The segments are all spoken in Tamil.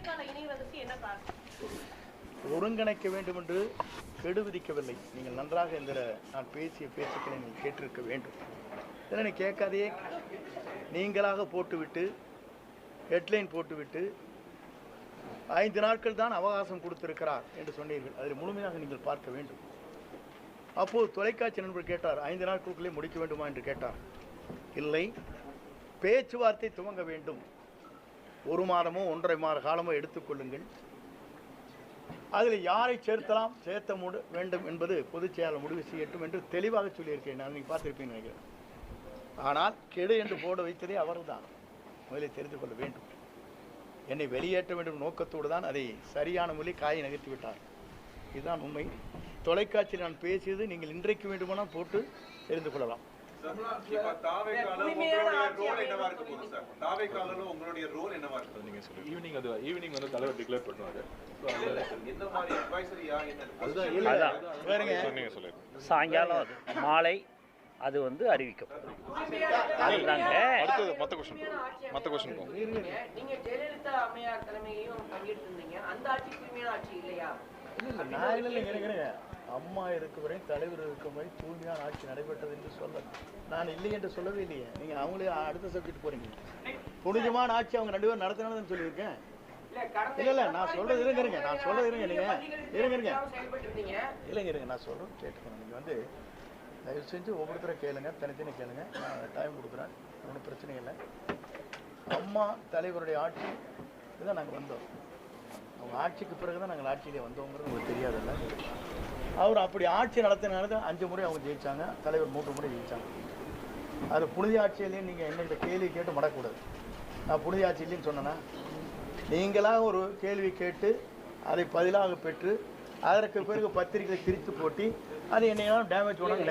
தாவேக்கான இணைவதற்கு என்ன காரணம்? ஒருங்கிணைக்க வேண்டும் என்று கெடு விதிக்கவில்லை. நீங்கள் நன்றாக இந்த நான் பேசிய பேச்சுக்களை நீங்கள் கேட்டிருக்க வேண்டும். இதனை கேட்காதையே நீங்களாக போட்டுவிட்டு ஹெட்லைன் போட்டுவிட்டு ஐந்து நாட்கள் தான் அவகாசம் கொடுத்திருக்கிறார் என்று சொன்னீர்கள். அதில் முழுமையாக நீங்கள் பார்க்க வேண்டும். அப்போது தொலைக்காட்சி நண்பர் கேட்டார் ஐந்து நாட்களுக்குள்ளே முடிக்க வேண்டுமா? என்று கேட்டார். இல்லை. பேச்சுவார்த்தை துவங்க வேண்டும். ஒரு மாதமோ ஒன்றரை மாத காலமோ எடுத்துக்கொள்ளுங்கள் அதில் யாரை சேர்த்தலாம் சேர்த்த முடி வேண்டும் என்பது பொதுச் செயலாளர் முடிவு செய்யட்டும் என்று தெளிவாக சொல்லியிருக்கேன் நான் நீங்கள் பார்த்துருப்பேன் நினைக்கிறேன். ஆனால் கெடு என்று போட வைத்ததே அவர்தான். முதலில் தெரிந்து கொள்ள வேண்டும். என்னை வெளியேற்ற வேண்டும் நோக்கத்தோடு தான் அதை சரியான மொழி காயை நகர்த்தி விட்டார். இதுதான் உண்மை. தொலைக்காட்சியில் நான் பேசியது நீங்கள் இன்றைக்கு வேண்டுமானால் போட்டு தெரிந்து கொள்ளலாம். ஈவினிங் அது ஈவினிங் வந்து தலைவர் டிக்ளேர் பண்ணுவாரு சாயங்காலம் அது மாலை அது வந்து அறிவிக்கப்படும் அதுதாங்க அடுத்தது மத்த கொஸ்டின் மத்த கொஸ்டின் நீங்க ஜெயலலிதா அம்மையார் தலைமையிலையும் பங்கேற்றிருந்தீங்க அந்த ஆட்சி தூய்மையான ஆட்சி இல்லையா? அம்மா இருக்கும் வரை தலைவர் இருக்கும் வரை தூய்மையான ஆட்சி நடைபெற்றது என்று சொல்ல நான் இல்லை என்று சொல்லவே இல்லையே. நீங்க அவங்களே அடுத்த சப்ஜெக்ட் போறீங்க. புனிதமான ஆட்சி அவங்க ரெண்டு பேரும் நடத்தினாலும் சொல்லியிருக்கேன். இல்ல இல்ல நான் சொல்றது இருங்க இருங்க. நான் சொல்றது இருங்க நீங்க இருங்க இருங்க. இல்லைங்க இருங்க நான் சொல்றது கேட்டுக்கணும் நீங்க வந்து தயவு செஞ்சு ஒவ்வொருத்தரை கேளுங்க தனித்தனி கேளுங்க. நான் டைம் கொடுக்குறேன். ஒன்றும் பிரச்சனை இல்லை. அம்மா தலைவருடைய ஆட்சி இதுதான் நாங்கள் வந்தோம். அவங்க ஆட்சிக்கு பிறகு தான் நாங்கள் ஆட்சியிலே வந்தோங்கிறது உங்களுக்கு தெரியாதுல்ல. அவர் அப்படி ஆட்சி நடத்தினால தான் அஞ்சு முறை அவங்க ஜெயிச்சாங்க. தலைவர் மூன்று முறை ஜெயிச்சாங்க. அது புனித ஆட்சியிலையும் நீங்கள் என்னகிட்ட கேள்வி கேட்டு மடக்கூடாது. நான் புனித ஆட்சி இல்லைன்னு சொன்னேன்னா நீங்களாக ஒரு கேள்வி கேட்டு அதை பதிலாக பெற்று அதற்கு பிறகு பத்திரிகை திரித்து போட்டி அது என்னையெல்லாம் டேமேஜ் பண்ணணும்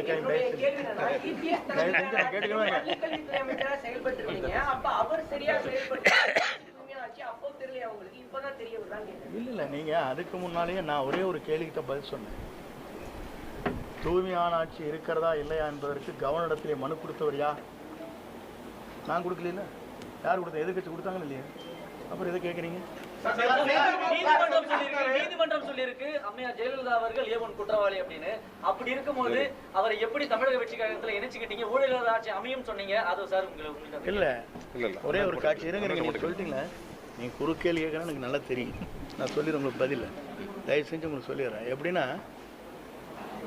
இல்லை இல்லை நீங்கள் அதுக்கு முன்னாலேயே நான் ஒரே ஒரு கேள்விக்கு தான் பதில் சொன்னேன். தூய்மையான ஆட்சி இருக்கிறதா இல்லையா என்பதற்கு கவர்னரிடத்திலே மனு கொடுத்தவர் யார்? நான் கொடுக்கல யார் கொடுத்தா எதிர்கட்சி கொடுத்தாங்களா இல்லையா? அப்புறம் எதை கேட்குறீங்க? நீதிமன்றம் சொல்லியிருக்கு அம்மையார் ஜெயலலிதா அவர்கள் ஏவன் குற்றவாளி அப்படின்னு. அப்படி இருக்கும்போது அவரை எப்படி தமிழக வெற்றி கழகத்துல இணைச்சுக்கிட்டீங்க? ஊழல் ஆட்சி அமையும் சொன்னீங்க. அது சார் உங்களுக்கு இல்லை. இல்ல இல்ல. ஒரே ஒரு காட்சி இருங்க நீங்கள் சொல்லிட்டீங்களே? நீங்கள் குறுக்கேள்வி கேட்கணும் எனக்கு நல்லா தெரியும். நான் சொல்லிடுறேன் உங்களுக்கு பதில். தயவு செஞ்சு உங்களுக்கு சொல்லிடுறேன். எப்படின்னா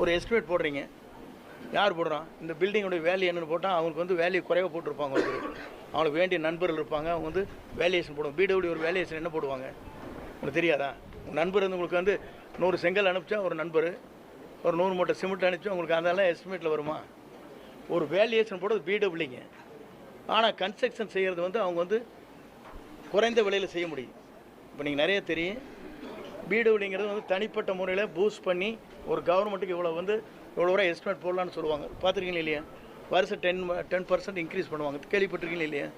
ஒரு எஸ்டிமேட் போடுறீங்க. யார் போடுறான்? இந்த பில்டிங்கோட வேல்யூ என்னன்னு போட்டால் அவங்களுக்கு வந்து வேல்யூ குறைவாக போட்டிருப்பாங்க ஒரு அவங்களுக்கு வேண்டிய நண்பர்கள் இருப்பாங்க. அவங்க வந்து வேல்யூஷன் போடுவாங்க. பிடபிள்யூ ஒரு வேல்யூஷன் என்ன போடுவாங்க? உங்களுக்கு தெரியாதா? உங்கள் நண்பர் வந்து உங்களுக்கு வந்து நூறு செங்கல் அனுப்பிச்சா ஒரு நண்பர். ஒரு நூறு மூட்டை சிமெண்ட் அனுப்பிச்சா உங்களுக்கு அதெல்லாம் எஸ்டிமேட்டில் வருமா? ஒரு வேல்யூஷன் போடுறது பிடபிள்யூங்க ஆனால் கன்ஸ்ட்ரக்ஷன் செய்கிறது வந்து அவங்க வந்து குறைந்த விலையில் செய்ய முடியும். இப்போ நீங்கள் நிறைய தெரியும். பிடபிள்யூங்கிறது வந்து தனிப்பட்ட முறையில் பூஸ்ட் பண்ணி ஒரு கவர்மெண்ட்டுக்கு இவ்வளோ வந்து இவ்வளோ ரூபா எஸ்டிமேட் போடலான்னு சொல்லுவாங்க. பார்த்துருக்கீங்களா இல்லையா? வருஷம் டென் டென் பர்சன்ட் இன்க்ரீஸ் பண்ணுவாங்க. கேள்விப்பட்டிருக்கீங்களா இல்லையா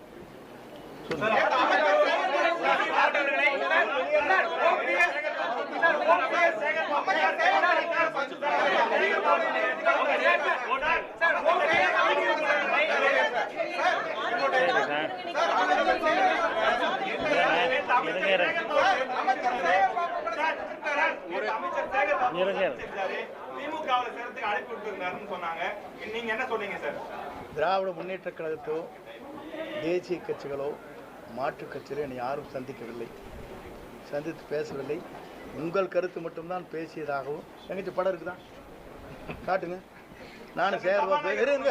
இருங்க. இருங்க இருங்க. திமுகவுல சேர்த்துக்கு அழைப்பு விட்டுருந்தாருன்னு சொன்னாங்க நீங்க என்ன சொன்னீங்க சார் திராவிட முன்னேற்ற கழகத்தோ தேசிய கட்சிகளோ மாற்றுக் கட்சிகளோ என்னை யாரும் சந்திக்கவில்லை. சந்தித்து பேசவில்லை. உங்கள் கருத்து மட்டும்தான் பேசியதாகவும் எங்கச்சி படம் இருக்குதா? காட்டுங்க. நானும் சேகர்பாபு இருங்க.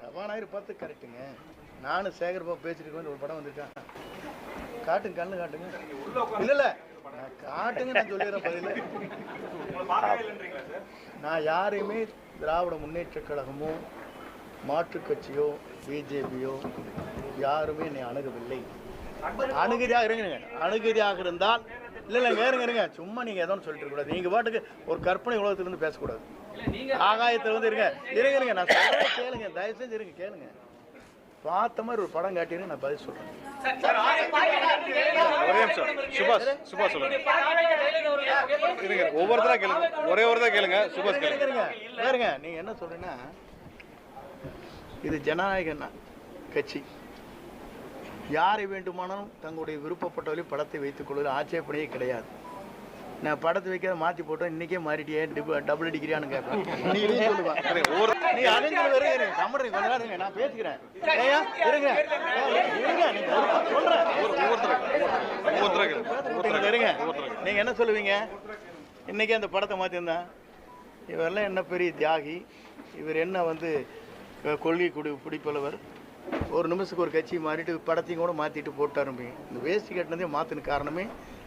சபாநாயகர் பார்த்து கரெக்டுங்க நானும் சேகர்பாபு பேசிட்டு வந்து ஒரு படம் வந்திருக்கா காட்டுங்க கண்ணு காட்டுங்க. இல்லை இல்லை. காட்டுங்க நான் சொல்லிடுறேன் பதில். உங்களை பார்க்கவே இல்லைன்றீங்களா சார் நான் யாரையுமே திராவிட முன்னேற்ற கழகமோ மாற்றுக் கட்சியோ பிஜேபியோ யாருமே என்னை அணுகவில்லை. அணுகதியாக இருங்க அணுகதியாக இருந்தால் இல்லை இல்லைங்க இருங்க இருங்க சும்மா நீங்கள் ஏதோ ஒன்று சொல்லிட்டு இருக்கக்கூடாது. நீங்கள் பாட்டுக்கு ஒரு கற்பனை உலகத்திலிருந்து பேசக்கூடாது. இல்ல நீங்க ஆகாயத்தில் வந்து இருங்க. இருங்க இருங்க. நான் சொல்றதை கேளுங்க. தயவு செஞ்சு இருங்க கேளுங்க. பார்த்த மாதிரி ஒரு படம் காட்டினு நான் பதில் ஒரே நிமிஷம் சுபாஷ் சுபாஷ் சொல்லுங்க. ஒவ்வொருத்தரா கேளுங்க. ஒரே கேளுங்க சுபாஷ் கேளுங்க. இருங்க இருங்க நீங்கள் என்ன சொல்றீங்கன்னா இது ஜனநாயக கட்சி. யாரை வேண்டுமானாலும் தங்களுடைய விருப்பப்பட்டவர்களையும் படத்தை வைத்துக் கொள்வதில் ஆட்சேபனையே கிடையாது. நான் படத்தை வைக்கிற மாத்தி போட்டோம் இன்னைக்கே மாறிட்டியே டபுள் டிகிரியான்னு கேட்பேன். நீ சொல்லுவேன் நான் பேசிக்கிறேன். இருங்க. நீங்க என்ன சொல்லுவீங்க? இன்னைக்கே அந்த படத்தை மாத்திருந்தேன். இவரெல்லாம் என்ன பெரிய தியாகி. இவர் என்ன வந்து கொள்கை குடி பிடிப்பளவர் ஒரு நிமிஷத்துக்கு ஒரு கட்சி மாறிட்டு படத்தையும் கூட மாற்றிட்டு போட்டாருப்பீங்க இந்த வேஸ்ட் கட்டினதே மாற்றின காரணமே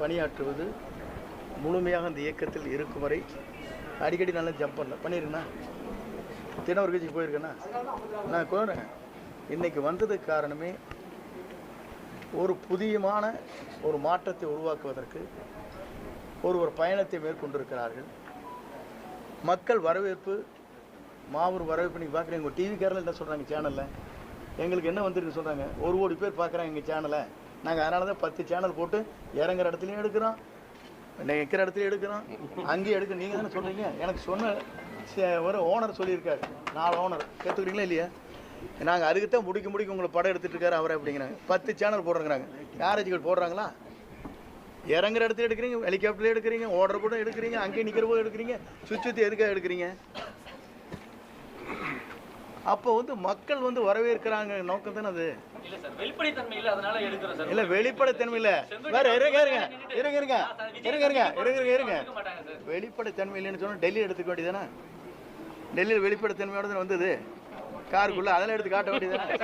பணியாற்றுவது முழுமையாக அந்த இயக்கத்தில் இருக்கும் வரை அடிக்கடி நல்லா ஜம்ப் பண்ணல பண்ணியிருக்கேண்ணா தின ஒரு கட்சிக்கு போயிருக்கேண்ணா நான் கோரேன் இன்றைக்கி வந்ததுக்கு காரணமே ஒரு புதியமான ஒரு மாற்றத்தை உருவாக்குவதற்கு ஒரு ஒரு பயணத்தை மேற்கொண்டிருக்கிறார்கள். மக்கள் வரவேற்பு மாபெரும் வரவேற்பு நீங்கள் பார்க்குறீங்க. உங்கள் டிவிக்காரில் என்ன சொல்கிறாங்க சேனலில் எங்களுக்கு என்ன வந்திருக்கு சொல்கிறாங்க ஒரு கோடி பேர் பார்க்குறாங்க எங்கள் சேனலை நாங்கள் அதனால தான் பத்து சேனல் போட்டு இறங்குற இடத்துலையும் எடுக்கிறோம். நிற்கிற இடத்துலையும் எடுக்கிறோம். அங்கேயும் எடுக்க நீங்கள் தானே சொல்கிறீங்க எனக்கு சொன்ன சே- ஒரு ஓனர் சொல்லியிருக்காரு. நாலு ஓனர் கேட்டுக்கிறீங்களா இல்லையா? நாங்கள் அதுக்குத்தான் முடிக்க முடிக்க உங்களை படம் எடுத்துகிட்டு இருக்காரு அவரை அப்படிங்கிறாங்க. பத்து சேனல் போடுறேங்கிறாங்க மேரேஜ்கள் போடுறாங்களா? இறங்குற இடத்துல எடுக்கிறீங்க ஹெலிகாப்டர்ல எடுக்கிறீங்க ஓடுற கூட எடுக்கிறீங்க அங்கேயே நிற்கிற போது எடுக்கிறீங்க சுவிட்ச் சுற்றி எதுக்காக எடுக்கிறீங்க? அப்போ வந்து மக்கள் வந்து வரவேற்கிறாங்க. நோக்கம் தானே அது? இல்ல சார் வெளிப்படைத்தன்மை இல்ல அதனால எடுக்கிறோம் சார். இல்ல வெளிப்படைத்தன்மை இல்ல. வேற இருங்க இருங்க இருங்க இருங்க. இருங்க இருங்க இருங்க இருங்க. இருங்க வெளிப்படைத்தன்மை இல்லைன்னு சொன்னா டெல்லி எடுத்துக்க வேண்டியதானே டெல்லியில் வெளிப்படைத்தன்மையோட தானே வந்தது? காருக்குள்ள அதெல்லாம் எடுத்து காட்ட வேண்டியதானே